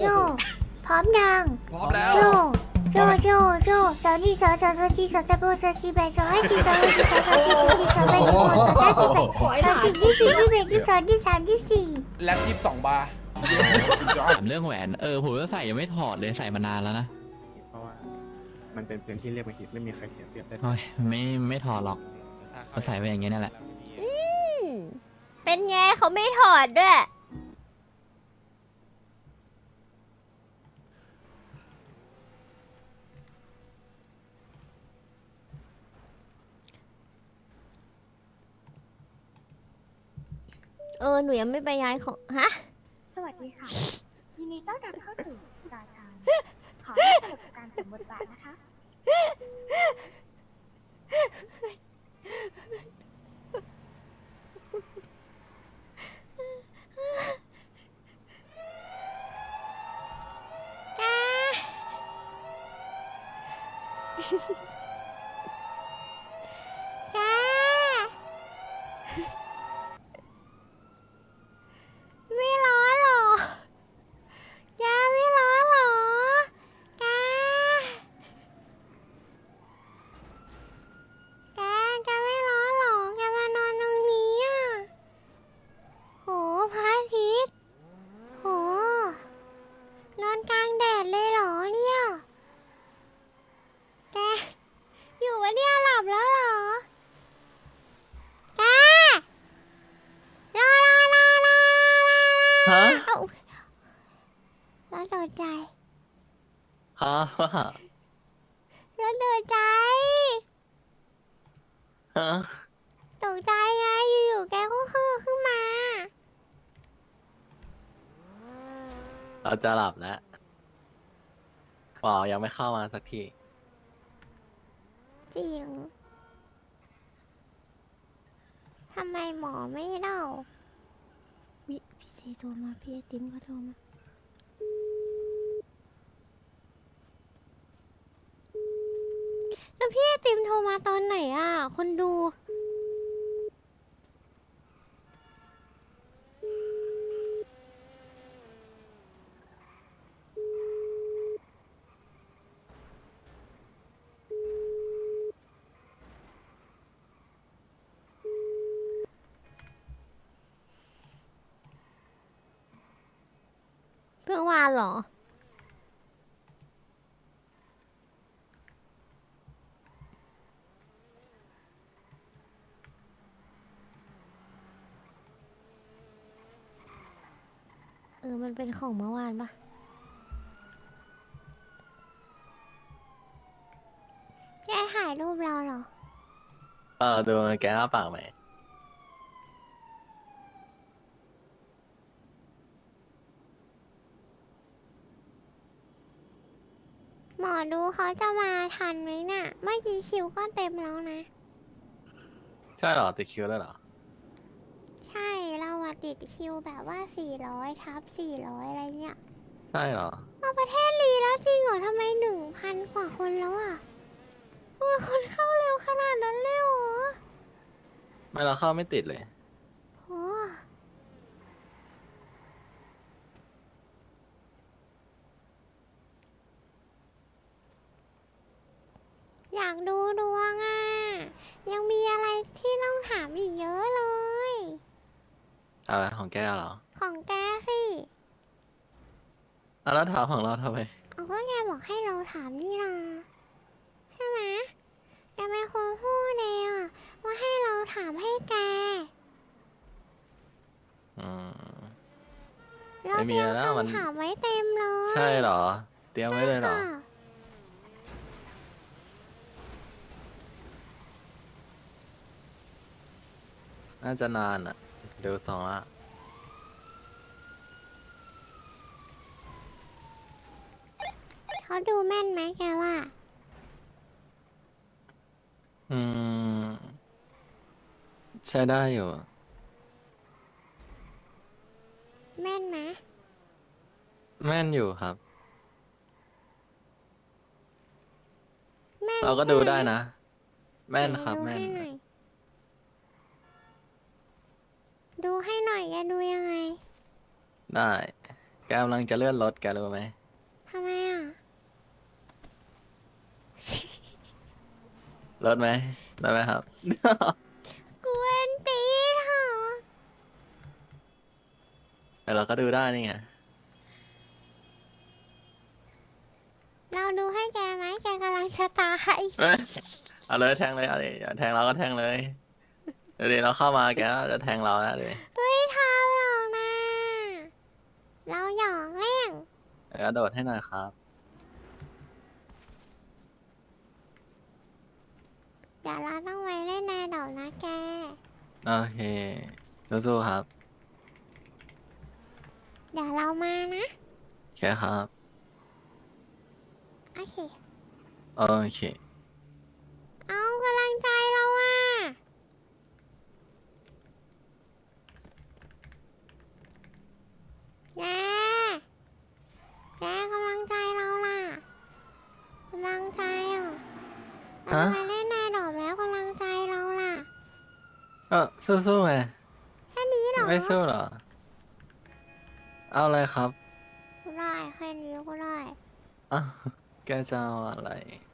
โจ พร้อมยัง พร้อมแล้ว โจ โจ โจ โจสาวนี่สาวสาวสาวจีสาวตะโบสาวจีแบสาวให้จีสาวให้จีสาวสาวจีสาวจีสาวแบสาวสาวจีแบสาวจีที่สี่ที่แบที่สองที่สามที่สี่แล็บยี่สิบสองบาร์ถามเรื่องแหวนเออผมก็ใส่ยังไม่ถอดเลยใส่มานานแล้วนะเพราะว่ามันเป็นพื้นที่เรียกมาฮิตไม่มีใครเสียเปรียบได้โอ้ยไม่ไม่ถอดหรอกก็ใส่ไว้อย่างเงี้ยนั่นแหละอืมเป็นไงเขาไม่ถอดด้วย ออหนูยังไม่ไปย้ายของฮะ สวัสดีค่ะ ยินดีต้อนรับเข้าสู่สตาร์ทามขอให้สนุกกับการสวมบทบาทนะคะ แกไม่ร้อนเหรอแกไม่ร้อนเหรอแกแกแกไม่ร้อนเหรอ แกมานอนตรงนี้อะ โหพระอาทิตย์โห นอนกลางแดดเลยเหรอเนี่ย แก อยู่วะเนี่ยหลับแล้วเหรอ แก รอรอรอรอรอรอ ฮะเอาแล้วโดนใจ ครับแล้วโดนใจฮะตกใจไงอยู่ๆแกก็คือขึ้นมา เราจะหลับแล้วว้าวยังไม่เข้ามาสักที จริง ทำไมหมอไม่เล่าวิพี่เซโทรมาพี่ไอติมก็โทรมาแล้วพี่ไอติมโทรมาตอนไหนอะ คนดู เพิ่งวานเหรอ เออ มันเป็นของเมื่อวานปะแกถ่ายรูปเราเหรอ เออดูแกอ้าปากไหม มอดูเขาจะมาทันไหมน่ะ เมื่อกี้คิวก็เต็มแล้วนะ ใช่เหรอติดคิวแล้วเหรอ ใช่เราอะติดคิวแบบว่า 400ทับ400 อะไรเงี้ยใช่เหรอมาประเทศลีแล้วจริงเหรอทำไมหนึ่งพันกว่าคนแล้วอะทำไมคนเข้าเร็วขนาดนั้นเลยเหรอ ไม่เราเข้าไม่ติดเลย โหอยากดูดวงอะ ยังมีอะไรที่ต้องถามอีกเยอะเลยอะไรของแกเหรอของแกสิอะแล้วถามของเราทำไม เอาก็แกบอกให้เราถามนี่นาใช่ไหมแกเป็นคนพูดเองอะว่าให้เราถามให้แก อืม เราไม่เตมีรียมแล้วมัน คำถามไว้เต็มเลยใช่เหรอ เตรียมไว้เลยเหรอค่ะ น่าจะนานอะ เดี๋ยวสองละเขาดูแม่นไหมแกว่า อืม ใช้ได้อยู่ แม่นไหมแม่นอยู่ครับ แม่นเราก็ดูใช่หได้นะ แม่นครับดูแม่น ให้หน่อย ดูให้หน่อยแกดูยังไงได้แกกำลังจะเลื่อนรถแกรู้ไหมทำไมอะรถไหมได้ไหมครับ กวนตีนเหรอแต่เราก็ดูได้นี่ไงเราดูให้แกไหมแกกำลังจะตาย เอ้ยเอาเลยแทงเลยเอาดิอย่าแทงเราก็แทงเลย เดี๋ยวเราเข้ามาแกก็จะแทงเราแล้วเลยไม่ทำหรอกนะ เราหยอกเล่นกระโดดให้หน่อยครับ เดี๋ยวเราต้องไว้เล่นในดอกนะแก โอเคสู้ๆครับเดี๋ยวเรามานะ โอเคครับ โอเค โอเค เอากำลังใจเราอะแกแกกำลังใจเราล่ะกำลังใจอะ เราฮะมาเล่นในดอกแล้วกำลังใจเราล่ะ ก็สู้ๆไงแค่นี้เหรอไม่สู้เหรอ เอาอะไรครับก็ได้แค่นี้ก็ได้ อ้าวแกจะเอาอะไรโอเค